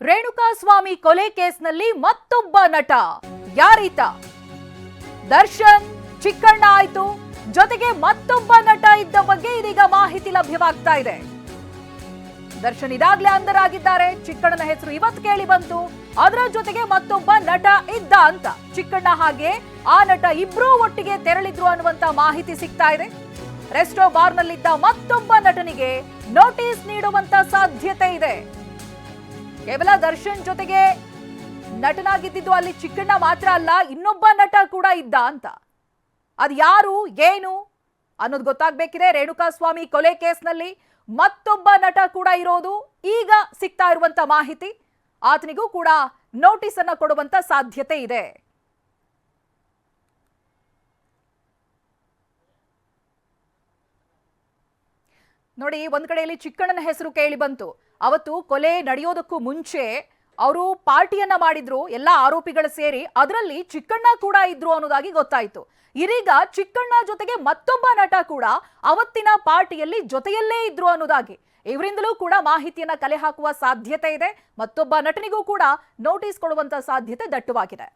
ರೇಣುಕಾಸ್ವಾಮಿ ಕೊಲೆ ಕೇಸ್ನಲ್ಲಿ ಮತ್ತೊಬ್ಬ ನಟ. ಯಾರೀತ? ದರ್ಶನ್, ಚಿಕ್ಕಣ್ಣ ಆಯ್ತು. ಜೊತೆಗೆ ಮತ್ತೊಬ್ಬ ನಟ ಇದ್ದ ಬಗ್ಗೆ ಇದೀಗ ಮಾಹಿತಿ ಲಭ್ಯವಾಗ್ತಾ ಇದೆ. ದರ್ಶನ್ ಇದಾಗ್ಲೇ ಅಂಧರಾಗಿದ್ದಾರೆ. ಚಿಕ್ಕಣ್ಣನ ಹೆಸರು ಇವತ್ತು ಕೇಳಿ ಬಂತು. ಅದರ ಜೊತೆಗೆ ಮತ್ತೊಬ್ಬ ನಟ ಇದ್ದ ಅಂತ. ಚಿಕ್ಕಣ್ಣ ಹಾಗೆ ಆ ನಟ ಇಬ್ರೂ ಒಟ್ಟಿಗೆ ತೆರಳಿದ್ರು ಅನ್ನುವಂತ ಮಾಹಿತಿ ಸಿಗ್ತಾ ಇದೆ. ರೆಸ್ಟೋ ಬಾರ್ನಲ್ಲಿದ್ದ ಮತ್ತೊಬ್ಬ ನಟನಿಗೆ ನೋಟಿಸ್ ನೀಡುವಂತ ಸಾಧ್ಯತೆ ಇದೆ. ಕೇವಲ ದರ್ಶನ್ ಜೊತೆಗೆ ನಟನಾಗಿದ್ದಿದ್ದು ಅಲ್ಲಿ ಚಿಕ್ಕಣ್ಣ ಮಾತ್ರ ಅಲ್ಲ, ಇನ್ನೊಬ್ಬ ನಟ ಕೂಡ ಇದ್ದ ಅಂತ. ಅದು ಯಾರು, ಏನು ಅನ್ನೋದು ಗೊತ್ತಾಗ್ಬೇಕಿದೆ. ರೇಣುಕಾಸ್ವಾಮಿ ಕೊಲೆ ಕೇಸ್ನಲ್ಲಿ ಮತ್ತೊಬ್ಬ ನಟ ಕೂಡ ಇರೋದು. ಈಗ ಸಿಗ್ತಾ ಇರುವಂತ ಮಾಹಿತಿ, ಆತನಿಗೂ ಕೂಡ ನೋಟಿಸ್ ಅನ್ನ ಕೊಡುವಂತ ಸಾಧ್ಯತೆ ಇದೆ. ನೋಡಿ, ಒಂದ್ ಕಡೆಯಲ್ಲಿ ಚಿಕ್ಕಣ್ಣನ ಹೆಸರು ಕೇಳಿ ಬಂತು. ಅವತ್ತು ಕೊಲೆ ನಡೆಯೋದಕ್ಕೂ ಮುಂಚೆ ಅವರು ಪಾರ್ಟಿಯನ್ನ ಮಾಡಿದ್ರು, ಎಲ್ಲ ಆರೋಪಿಗಳು ಸೇರಿ, ಅದರಲ್ಲಿ ಚಿಕ್ಕಣ್ಣ ಕೂಡ ಇದ್ರು ಅನ್ನೋದಾಗಿ ಗೊತ್ತಾಯ್ತು. ಇದೀಗ ಚಿಕ್ಕಣ್ಣ ಜೊತೆಗೆ ಮತ್ತೊಬ್ಬ ನಟ ಕೂಡ ಅವತ್ತಿನ ಪಾರ್ಟಿಯಲ್ಲಿ ಜೊತೆಯಲ್ಲೇ ಇದ್ರು ಅನ್ನೋದಾಗಿ. ಇವರಿಂದಲೂ ಕೂಡ ಮಾಹಿತಿಯನ್ನ ಕಲೆ ಹಾಕುವ ಸಾಧ್ಯತೆ ಇದೆ. ಮತ್ತೊಬ್ಬ ನಟನಿಗೂ ಕೂಡ ನೋಟಿಸ್ ಕೊಡುವಂತ ಸಾಧ್ಯತೆ ದಟ್ಟವಾಗಿದೆ.